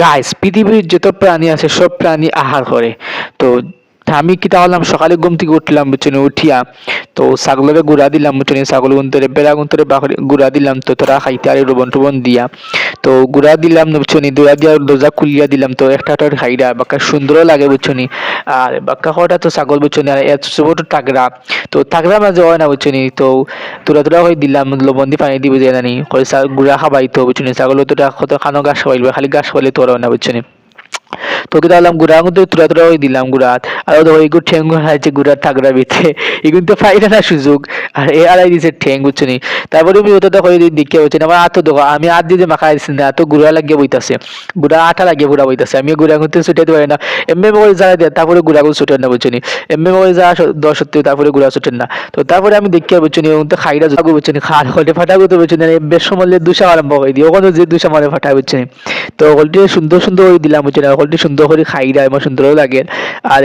Guys পৃথিবীর যত প্রাণী আছে সব প্রাণী আহার করে। তো আমি কি তাহলাম? সকালে ঘুম থেকে উঠলাম, বুঝছেন, উঠিয়া তো ছাগলের গুড়া দিলাম, বুঝছেন, ছাগল গুন্তরে বেড়া গুন্তরে গুড়া দিলাম, তো তোরা খাইতে আর রোবন টোবন দিয়া। তো গুড়া দিলাম, বুঝছেন, দোয়া দিয়া দরজা খুলিয়া দিলাম, তো একটা একটা খাইরা বাক্কা সুন্দরও লাগে, বুঝছেন, আর বাক্কা খাওয়াটা তো ছাগল, বুঝছেন, আর এত ছোট টাকরা, তো টাকরা মাঝে হয় না, বুঝছেন, তো তোরা তোরা হয়ে দিলাম, লবণ দিয়ে পানি দিবে যে জানি গুড়া খাবাই তো, বুঝছেন ছাগল তো কত খানো ঘাস খাওয়াইবে খালি ঘাস খাওয়াইলে তোরা না, বুঝছেন। তো কি দিলাম গুড়া কিন্তু তুরা তুরা ওই দিলাম গুড়াত আর ওদের ওই গুড় ঠেঙ্গু আছে গুড়ার থাকড়া ভিতরে। এগুলো তো পাইলে না সুযোগ। আর এ আড়াই দিছে ঠেং বুঝছনি তারপরে আমি ওটা দেখো দিকে হচ্ছে আমার আতো দেখো, আমি হাত দিয়ে মাখা দিচ্ছি না, এত গুড়া লাগিয়ে বইতাছে। গুড়া আঠা লাগিয়ে গুড়া বইতাছে। আমি গুড়া কিন্তু ছুটাইতে পারি না। এমনি করে যারা দেয়, তারপরে গুড়া গুলো ছুটেন না বুঝছনি এমনি করে যা দশ সত্যি তারপরে গুড়া ছুটেন না। তো তারপরে আমি দেখি বুঝছনি তো খাইরা যাব বুঝছনি খার হলে ফাটা করতে বুঝছনি বেশ সময় দুষা আরম্ভ করে দিই। ওখানে যে দুষা মানে ফাটা বুঝছনি তো হলটি সুন্দর সুন্দর করে দিলাম বুঝছনি হলটি সুন্দর করে খাইরা এবং সুন্দরও লাগে। আর